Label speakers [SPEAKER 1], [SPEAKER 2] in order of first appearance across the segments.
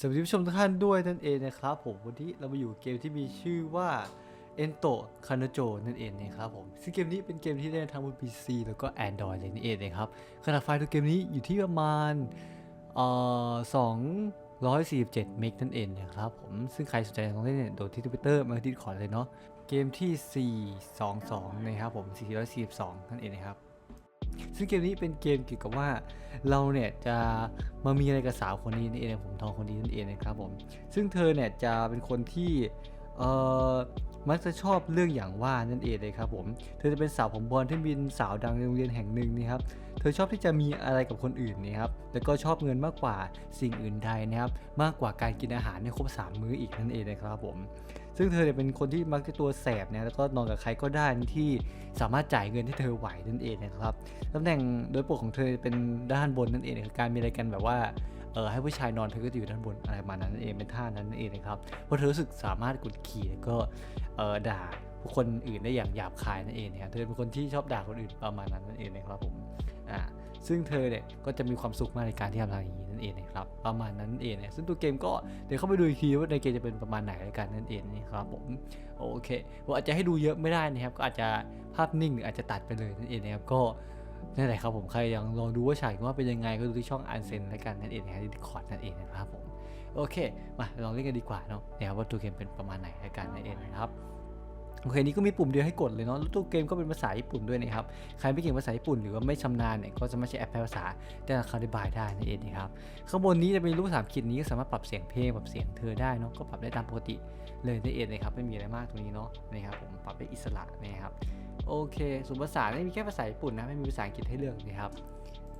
[SPEAKER 1] สวัสดีผู้ชมทุกท่านด้วยนั่นเองนะครับผมวันนี้เรามาอยู่เกมที่มีชื่อว่า e n t o k a n o j o นั่นเองนะครับผมซึ่งเกมนี้เป็นเกมที่ได้ทั้งบน PC แล้วก็ Android เลยนั่นเองนะครับขนาดไฟล์ตัวเกมนี้อยู่ที่ประมาณเอ่อ247เมกนั่นเองนะครับผมซึ่งใครสนใจลองเล่นเนี่ยโดดที่ Twitter มาที่ขอเลยเนาะเกมที่ 422 นะครับผม 442 นั่นเองนะครับ ซึ่งเกมนี้เป็นเกมเกี่ยวกับว่าเราเนี่ยจะมามีอะไรกับสาวคนนี้นี่เองผมทองคนนี้นั่นเองนะครับผม ซึ่งเธอเนี่ยจะเป็นคนที่เอ่อมักจะชอบเรื่องอย่างว่านั่นเองเลยครับผม เธอจะเป็นสาวผมบอลที่เป็นสาวดังในโรงเรียนแห่งหนึ่งนี่ครับ เธอชอบที่จะมีอะไรกับคนอื่นนี่ครับ แล้วก็ชอบเงินมากกว่าสิ่งอื่นใดนะครับ มากกว่าการกินอาหารในครบสามมื้ออีกนั่นเองนะครับผม ซึ่งเธอเนี่ยเป็นคนที่มักจะตัวแสบเนี่ยแล้วก็นอนกับใครก็ได้ที่สามารถจ่ายเงินให้เธอไหวนั่นเองนะครับตำแหน่งโดยปกของเธอเป็นด้านบนนั่นเองคือการมีอะไรกันแบบว่าเออให้ผู้ชายนอนเธอก็จะอยู่ด้านบนอะไรประมาณนั้นนั่นเองเป็นท่านั้นนั่นเองนะครับเพราะเธอรู้สึกสามารถกดขี่แล้วก็เออด่าผู้คนอื่นได้อย่างหยาบคายนั่นเองนะครับเธอเป็นคนที่ชอบด่าคนอื่นประมาณนั้นนั่นเองนะครับผมอ่า ซึ่งเธอเนี่ยก็จะมีความสุขมากในการที่ทำอะไรอย่างนี้นั่นเองนะครับประมาณนั้นเองนะซึ่งตัวเกมก็เดี๋ยวเข้าไปดูอีกทีว่าในเกมจะเป็นประมาณไหนแล้วกันนั่นเองนะครับผมโอเคผมอาจจะให้ดูเยอะไม่ได้นะครับก็อาจจะภาพนิ่งหรืออาจจะตัดไปเลยนั่นเองนะครับก็นั่นแหละครับผมใครยังลองดูว่าฉากว่าเป็นยังไงก็ดูที่ช่องอันเซนแล้วกันนั่นเองนะที่คอร์ดนั่นเองนะครับผมโอเคมาลองเล่นกันดีกว่าเนาะนะครับว่าตัวเกมเป็นประมาณไหนแล้วกันนั่นเองนะครับ โอเคนี่ก็มีปุ่มเดียวให้กดเลยเนาะแล้วตัวเกมก็เป็นภาษาญี่ปุ่นด้วยนะครับ ใครไม่เก่งภาษาญี่ปุ่นหรือว่าไม่ชำนาญเนี่ยก็จะไม่ใช่แอปแปลภาษาแต่คาริบายได้นั่นเองนะครับ ข้างบนนี้จะเป็นรูปสามขีดนี้ก็สามารถปรับเสียงเพลงปรับเสียงเธอได้เนาะก็ปรับได้ตามปกติเลยนั่นเองนะครับไม่มีอะไรมากตรงนี้เนาะนะครับผมปรับได้อิสระนะครับโอเคส่วนภาษาไม่มีแค่ภาษาญี่ปุ่นนะไม่มีภาษาอังกฤษให้เลือกนะครับ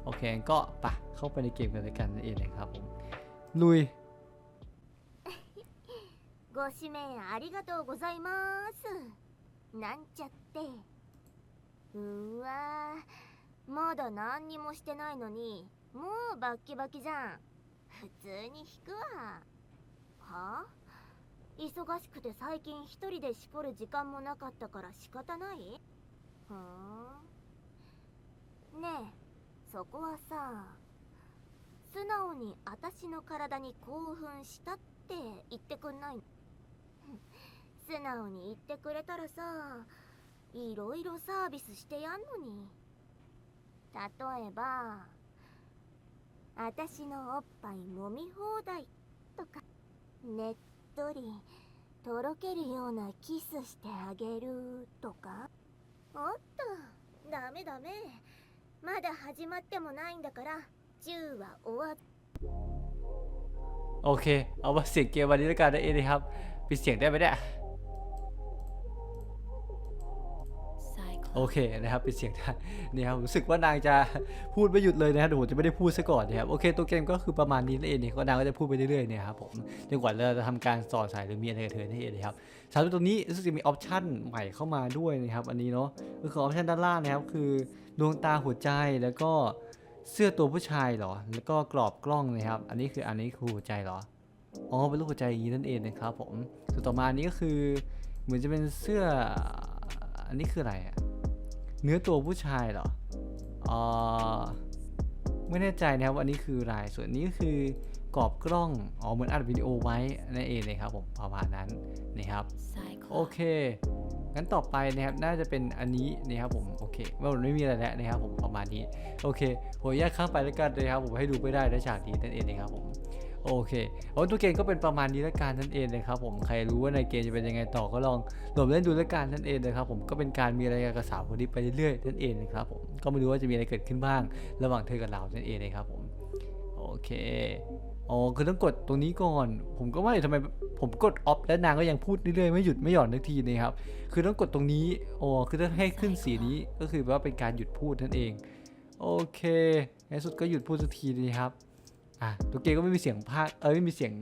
[SPEAKER 1] โอเคก็ปะเข้าไปในเกมกันเลยกันนั่นเองนะครับผมลุย
[SPEAKER 2] ご指名ありがとうございます。なんちゃって。うわまだ何にもしてないのにもうバッキバキじゃん。普通に引くわ。は？あ忙しくて最近一人でしこる時間もなかったから仕方ない？ふーん。ねえそこはさ素直に私の体に興奮したって言ってくんないの？素直に言ってくれたらさいろいろサービスしてやんのに例えば私のおっぱい揉み放題とかねっとりとろけるようなキスしてあげるとかおっとダメダメまだ始まってもないんだから10は終わっ
[SPEAKER 1] โอเค เอาว่าเสียงเกมวันนี้แล้วกันนั่นเองนะครับปิดเสียงได้ไหมเนี่ย โอเคนะครับเปิดเสียงได้นี่ครับรู้สึกว่านางจะพูดไม่หยุดเลยนะครับเดี๋ยวผมจะไม่ได้พูดซะก่อนนะครับโอเคตัวเกมก็คือประมาณนี้นั่นเองเนี่ยก็นางก็จะพูดไปเรื่อยๆเนี่ยครับผมจนกว่าเราจะทำการสอนสายหรือมีอะไรกับเธอนั่นเองนะครับสำหรับตรงนี้รู้สึกจะมีออปชั่นใหม่เข้ามาด้วยนะครับอันนี้เนาะก็คือออปชั่นด้านล่างนะครับคือดวงตาหัวใจแล้วก็เสื้อตัวผู้ชายเหรอ แล้วก็กรอบกล้องนะครับ อันนี้คืออันนี้คือหัวใจเหรอ อ๋อ เป็นรูปหัวใจอย่างนี้นั่นเองนะครับผมส่วนต่อมาอันนี้ก็คือเหมือนจะเป็นเสื้อ อันนี้คืออะไรอะ เนื้อตัวผู้ชายเหรอเออไม่แน่ใจนะครับว่าอันนี้คือลายส่วนนี้ก็คือกรอบกล้อง อ๋อ เหมือนอัดวิดีโอไว้นั่นเองเลยครับผมประมาณนั้นนะครับ โอเค งั้นต่อไปนะครับ น่าจะเป็นอันนี้นะครับผม โอเคว่ามันไม่มีอะไรแล้วนะครับผมประมาณนี้ โอเคผมแยกข้างไปแล้วกันนะครับผมให้ดูไม่ได้ในฉากนี้นั่นเองนะครับผม โอเคเอาตัวเกมก็เป็นประมาณนี้แล้วกันนั่นเองนะครับผมใครรู้ว่าในเกมจะเป็นยังไงต่อก็ลองโหลดเล่นดูแล้วกันนั่นเองนะครับผมก็เป็นการมีอะไรกับสาวคนนี้ไปเรื่อยๆนั่นเองนะครับผมก็ไม่รู้ว่าจะมีอะไรเกิดขึ้นบ้าง ระหว่างเธอกับเรานั่นเองนะครับผมโอเคอ๋อคือต้องกดตรงนี้ก่อน ผมก็ว่าทำไมผมกดออฟแล้วนางก็ยังพูดเรื่อยๆไม่หยุดไม่หย่อนทักทีนะครับคือต้องกดตรงนี้อ๋อคือถ้าให้ขึ้นสีนี้ก็คือว่าเป็นการหยุดพูดนั่นเองโอเคในสุดก็หยุดพูดสักทีนี้ครับ อะตัวเกมก็ไม่มีเสียงภาคเออไม่มีเสียง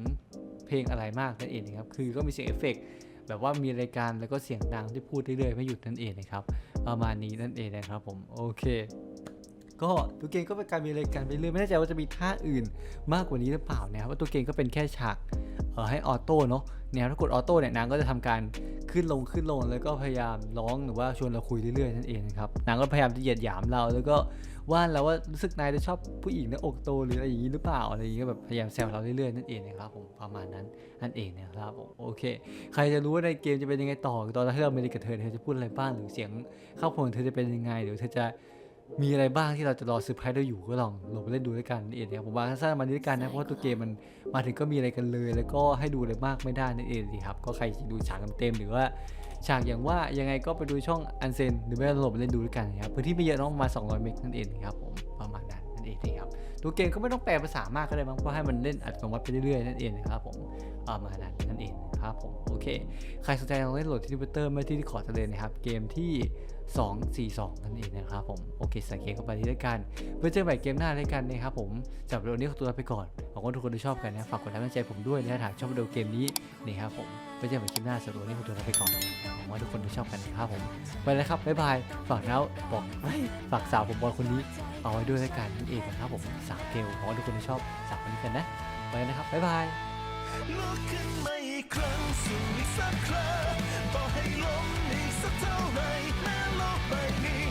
[SPEAKER 1] เพลงอะไรมากนั่นเองนะครับคือก็มีเสียงเอฟเฟกต์แบบว่ามีรายการแล้วก็เสียงดังที่พูดเรื่อยๆไม่หยุดนั่นเองนะครับประมาณนี้นั่นเองนะครับผมโอเคก็ตัวเกมก็เป็นการมีรายการไปเรื่อยไม่แน่ใจว่าจะมีท่าอื่นมากกว่านี้หรือเปล่านะครับว่าตัวเกมก็เป็นแค่ฉากเออให้ออโต้เนาะแนวถ้ากดออโต้เนี่ยนางก็จะทำการขึ้นลงขึ้นลงแล้วก็พยายามร้องหรือว่าชวนเราคุยเรื่อยๆนั่นเองนะครับนางก็พยายามจะเหยียดหยามเราแล้วก็ ว่าแล้วว่ารู้สึกนายจะชอบผู้หญิงหน้าอกโตหรืออะไรอย่างนี้หรือเปล่าอะไรอย่างเงี้ยแบบพยายามแซวเราเรื่อยๆนั่นเองนะครับผมประมาณนั้นนั่นเองนะครับผมโอเค ใครจะรู้ว่าในเกมจะเป็นยังไงต่อตอนที่เราไม่ได้กับเธอเธอจะพูดอะไรบ้างหรือเสียงเข้าโครงเธอจะเป็นยังไงหรือเธอจะมีอะไรบ้างที่เราจะรอเซอร์ไพรส์เราอยู่ก็ลองลงไปเล่นดูด้วยกันนั่เองนะครับผมว่าสั้นๆมาด้วยกันนะเพราะว่าตัวเกมมันมาถึงก็มีอะไรกันเลย แล้วก็ให้ดูอะไรมากไม่ได้นั่นเองสิครับก็ใครดูฉากเต็มหรือว่า ฉากอย่างว่ายังไงก็ไปดูช่องอันเซนหรือไม่ก็โหลดไปเล่นดูด้วยกันนะครับพื้นที่ไม่เยอะน้องประมาณ200 เมกนั่นเองครับผมประมาณนั้นนั่นเองครับ ตัวเกมก็ไม่ต้องแปลภาษามากก็ได้มั้งเพราะให้มันเล่นอัตโนมัติไปเรื่อยๆนั่นเองนะครับผมประมานั้นนั่นเองครับผมโอเค ใครสนใจลองเล่นโหลดที่ทวิตเตอร์ม่ที่ที่ขอทะเลนะครับ เกมที่ 242 นั่นเองนะครับผมโอเคใส่เกมเข้าไปที่ด้วยกัน เพื่อเจอใหม่เกมหน้าด้วยกันนะครับผมสำหรับวันนี้ขอตัวลาไปก่อนหวังว่าทุกคนจะชอบกันนะฝากกดไลค์กำลังใจผมด้วยนะถ้าชอบดีโอเกมนี้นี่ครับผมไว้เจอกันใหม่คลิปหน้าสำหรับวันนี้ขอตัวลาไปก่อนหวังว่าทุกคนจะชอบกันนะครับผมไปแล้วครับบ๊ายบายฝากแล้วบอกฝากสาวผมบอลคนนี้เอาไว้ด้วยแล้วกันนั่นเองนะครับผมสาเกลของทุกคนที่ชอบสาวคนนี้กันนะไปนะครับ บ๊ายบาย
[SPEAKER 3] ลุกขึ้นมาอีกครั้งสู้อีกสักครั้งต่อให้ล้มอีกสักเท่าไรแม้โลกใบนี้